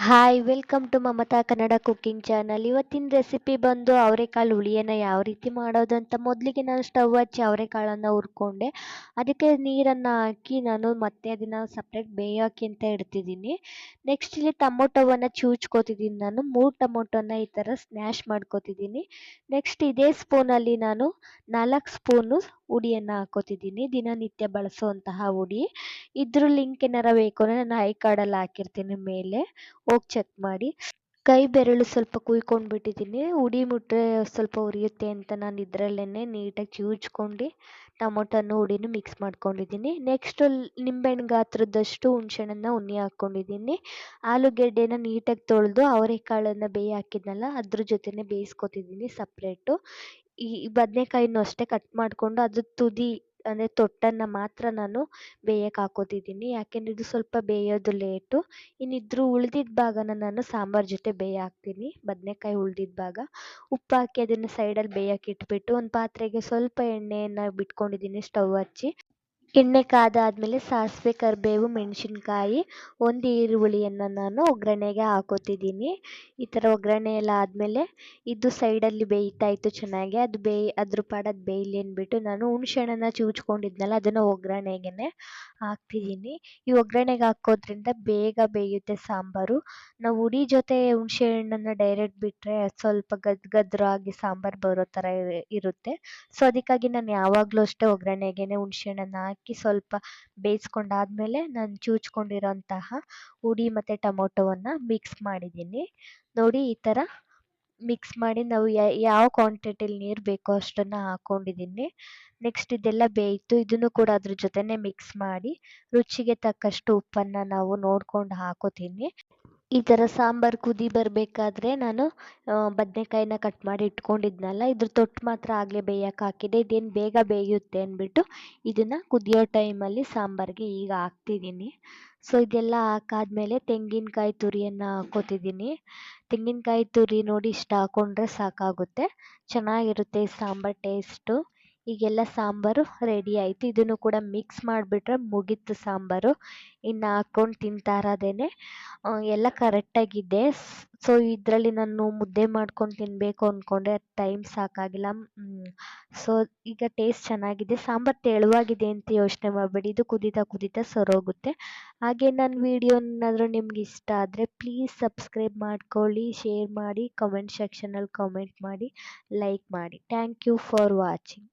Hi welcome to Mamata Kannada cooking channel ಇವತ್ತಿನ recipe ಬಂದು ಅವರೆಕಾಳು ಹುಳಿಯನ್ನು ಯಾವ ರೀತಿ ಮಾಡೋದು ಅಂತ ಮೊದಲಿಗೆ ನಾನು ಸ್ಟವ್ ಹಚ್ಚಿ ಅವರೆಕಾಳನ್ನು ಹುರ್ಕೊಂಡೆ. ಅದಕ್ಕೆ ನೀರನ್ನು ಹಾಕಿ ನಾನು ಮತ್ತೆ ಅದನ್ನು ಸಪ್ರೇಟ್ ಬೇಯೋಕೆ ಅಂತ ಇಡ್ತಿದ್ದೀನಿ. ನೆಕ್ಸ್ಟ್ ಇಲ್ಲಿ ಟೊಮೊಟೊವನ್ನು ಚೂಚ್ಕೋತಿದ್ದೀನಿ ನಾನು. ಮೂರು ಟೊಮೊಟೊನ ಈ ಥರ ಸ್ನ್ಯಾಶ್ ಮಾಡ್ಕೋತಿದ್ದೀನಿ. ನೆಕ್ಸ್ಟ್ ಇದೇ ಸ್ಪೂನಲ್ಲಿ ನಾನು ನಾಲ್ಕು ಸ್ಪೂನು ಹುಡಿಯನ್ನು ಹಾಕೋತಿದ್ದೀನಿ. ದಿನನಿತ್ಯ ಬಳಸುವಂತಹ ಉಡಿ. ಇದ್ರ ಲಿಂಕ್ ಏನಾರ ಬೇಕು ಅಂದರೆ ನಾನು ಐ ಕಾರ್ಡಲ್ಲಿ ಹಾಕಿರ್ತೀನಿ ಮೇಲೆ. ಹೋಗಿ ಚೆಕ್ ಮಾಡಿ. ಕೈ ಬೆರಳು ಸ್ವಲ್ಪ ಕುಯ್ಕೊಂಡು ಬಿಟ್ಟಿದ್ದೀನಿ ಉಡಿ ಮುಟ್ರೆ ಸ್ವಲ್ಪ ಉರಿಯುತ್ತೆ ಅಂತ ನಾನು ಇದರಲ್ಲೇ ನೀಟಾಗಿ ಚಿವುಚ್ಕೊಂಡು ಟೊಮೊಟೊನು ಹುಡಿನೂ ಮಿಕ್ಸ್ ಮಾಡ್ಕೊಂಡಿದ್ದೀನಿ. ನೆಕ್ಸ್ಟು ನಿಂಬೆಹಣ್ಣು ಗಾತ್ರದಷ್ಟು ಹುಣ್ಸೆಹಣ್ಣನ್ನು ಉಣ್ಣಿ ಹಾಕ್ಕೊಂಡಿದ್ದೀನಿ ಆಲೂಗೆಡ್ಡೆನ ನೀಟಾಗಿ ತೊಳೆದು ಅವರೆಕಾಳನ್ನು ಬೇಯಿ ಹಾಕಿದ್ನಲ್ಲ ಅದ್ರ ಜೊತೆನೇ ಬೇಯಿಸ್ಕೊತಿದ್ದೀನಿ ಸಪ್ರೇಟು ಈ ಬದನೆಕಾಯಿನೂ ಅಷ್ಟೇ ಕಟ್ ಮಾಡಿಕೊಂಡು ಅದ್ರ ತುದಿ ಅಂದರೆ ತೊಟ್ಟನ್ನು ಮಾತ್ರ ನಾನು ಬೇಯಕ್ಕೆ ಹಾಕೋತಿದ್ದೀನಿ. ಯಾಕೆಂದರೆ ಇದು ಸ್ವಲ್ಪ ಬೇಯೋದು ಲೇಟು. ಇನ್ನಿದ್ರ ಉಳ್ದಿದ್ದ ಭಾಗನ ನಾನು ಸಾಂಬಾರ್ ಜೊತೆ ಬೇಯ ಹಾಕ್ತೀನಿ. ಬದನೆಕಾಯಿ ಉಳ್ದಿದ್ದ ಭಾಗ. ಉಪ್ಪು ಹಾಕಿ ಅದನ್ನು ಸೈಡಲ್ಲಿ ಬೇಯಕ್ಕೆ ಇಟ್ಬಿಟ್ಟು ಒಂದು ಪಾತ್ರೆಗೆ ಸ್ವಲ್ಪ ಎಣ್ಣೆಯನ್ನು ಬಿಟ್ಕೊಂಡಿದ್ದೀನಿ ಸ್ಟವ್ ಹಚ್ಚಿ. ಎಣ್ಣೆ ಕಾದಾದಮೇಲೆ ಸಾಸಿವೆ, ಕರಿಬೇವು, ಮೆಣಸಿನ್ಕಾಯಿ, ಒಂದು ಈರುಳ್ಳಿಯನ್ನು ನಾನು ಒಗ್ಗರಣೆಗೆ ಹಾಕೋತಿದ್ದೀನಿ. ಈ ಥರ ಒಗ್ಗರಣೆ ಎಲ್ಲ ಆದಮೇಲೆ ಇದು ಸೈಡಲ್ಲಿ ಬೇಯ್ತಾ ಇತ್ತು ಚೆನ್ನಾಗಿ. ಅದು ಬೇಯ್, ಅದ್ರ ಪಾಡದು ಬೇಯಲಿ ಅಂದ್ಬಿಟ್ಟು ನಾನು ಹುಣ್ಸೆಹಣ್ಣನ್ನು ಚಿವುಚ್ಕೊಂಡಿದ್ನಲ್ಲ ಅದನ್ನು ಒಗ್ಗರಣೆಗೆ ಹಾಕ್ತಿದ್ದೀನಿ. ಈ ಒಗ್ಗರಣೆಗೆ ಹಾಕೋದ್ರಿಂದ ಬೇಗ ಬೇಯುತ್ತೆ ಸಾಂಬಾರು. ನಾವು ಹುಡಿ ಜೊತೆ ಹುಣಸೆ ಹಣ್ಣನ್ನು ಡೈರೆಕ್ಟ್ ಬಿಟ್ಟರೆ ಸ್ವಲ್ಪ ಗದ್, ಗದ್ರಾಗಿ ಸಾಂಬಾರು ಬರೋ ಥರ ಇರುತ್ತೆ. ಸೊ, ಅದಕ್ಕಾಗಿ ನಾನು ಯಾವಾಗಲೂ ಅಷ್ಟೇ ಒಗ್ಗರಣೆಗೆ ಹುಣಸೆ ಹಣ್ಣನ್ನು ಹಾಕಿ ಸ್ವಲ್ಪ ಬೇಯಿಸ್ಕೊಂಡಾದ್ಮೇಲೆ ನಾನು ಚೂಚ್ಕೊಂಡಿರೋಂತಹ ಹುಡಿ ಮತ್ತು ಟೊಮೊಟೊವನ್ನು ಮಿಕ್ಸ್ ಮಾಡಿದ್ದೀನಿ. ನೋಡಿ ಈ ಥರ ಮಿಕ್ಸ್ ಮಾಡಿ ನಾವು ಯಾವ ಕ್ವಾಂಟಿಟಿಲಿ ನೀರು ಬೇಕೋ ಅಷ್ಟನ್ನು ಹಾಕ್ಕೊಂಡಿದ್ದೀನಿ ನೆಕ್ಸ್ಟ್ ಇದೆಲ್ಲ ಬೇಯಿತು, ಇದನ್ನು ಕೂಡ ಅದ್ರ ಜೊತೆನೇ ಮಿಕ್ಸ್ ಮಾಡಿ ರುಚಿಗೆ ತಕ್ಕಷ್ಟು ಉಪ್ಪನ್ನು ನಾವು ನೋಡ್ಕೊಂಡು ಹಾಕೋತೀನಿ. ಈ ಥರ ಸಾಂಬಾರು ಕುದಿ ಬರಬೇಕಾದ್ರೆ ನಾನು ಬದನೆಕಾಯಿನ ಕಟ್ ಮಾಡಿ ಇಟ್ಕೊಂಡಿದ್ನಲ್ಲ, ಇದ್ರ ತೊಟ್ಟು ಮಾತ್ರ ಆಗಲೇ ಬೇಯಕ್ಕೆ ಹಾಕಿದೆ. ಇದೇನು ಬೇಗ ಬೇಯುತ್ತೆ ಅಂದ್ಬಿಟ್ಟು ಇದನ್ನು ಕುದಿಯೋ ಟೈಮಲ್ಲಿ ಸಾಂಬಾರಿಗೆ ಈಗ ಹಾಕ್ತಿದ್ದೀನಿ ಸೊ ಇದೆಲ್ಲ ಹಾಕಾದ್ಮೇಲೆ ತೆಂಗಿನಕಾಯಿ ತುರಿಯನ್ನು ಹಾಕೋತಿದ್ದೀನಿ ತೆಂಗಿನಕಾಯಿ ತುರಿ ನೋಡಿ ಇಷ್ಟು ಹಾಕ್ಕೊಂಡ್ರೆ ಸಾಕಾಗುತ್ತೆ. ಚೆನ್ನಾಗಿರುತ್ತೆ ಸಾಂಬಾರು ಟೇಸ್ಟು ಈಗೆಲ್ಲ ಸಾಂಬಾರು ರೆಡಿ ಆಯಿತು. ಇದನ್ನು ಕೂಡ ಮಿಕ್ಸ್ ಮಾಡಿಬಿಟ್ರೆ ಮುಗೀತು ಸಾಂಬಾರು. ಇನ್ನು ಹಾಕ್ಕೊಂಡು ತಿಂತಾ ಇರೋದೇನೆ. ಎಲ್ಲ ಕರೆಕ್ಟಾಗಿದೆ ಸೊ ಇದರಲ್ಲಿ ನಾನು ಮುದ್ದೆ ಮಾಡ್ಕೊಂಡು ತಿನ್ನಬೇಕು ಅಂದ್ಕೊಂಡೆ ಟೈಮ್ ಸಾಕಾಗಿಲ್ಲ. ಸೊ ಈಗ ಟೇಸ್ಟ್ ಚೆನ್ನಾಗಿದೆ. ಸಾಂಬಾರು ತೆಳುವಾಗಿದೆ ಅಂತ ಯೋಚನೆ ಮಾಡಬೇಡಿ. ಇದು ಕುದೀತಾ ಕುದೀತಾ ಸರೋಗುತ್ತೆ. ಹಾಗೆ ನನ್ನ ವಿಡಿಯೋನಾದರೂ ನಿಮ್ಗೆ ಇಷ್ಟ ಆದರೆ ಪ್ಲೀಸ್ ಸಬ್ಸ್ಕ್ರೈಬ್ ಮಾಡ್ಕೊಳ್ಳಿ ಶೇರ್ ಮಾಡಿ ಕಮೆಂಟ್ ಸೆಕ್ಷನಲ್ಲಿ ಕಮೆಂಟ್ ಮಾಡಿ ಲೈಕ್ ಮಾಡಿ. Thank you for watching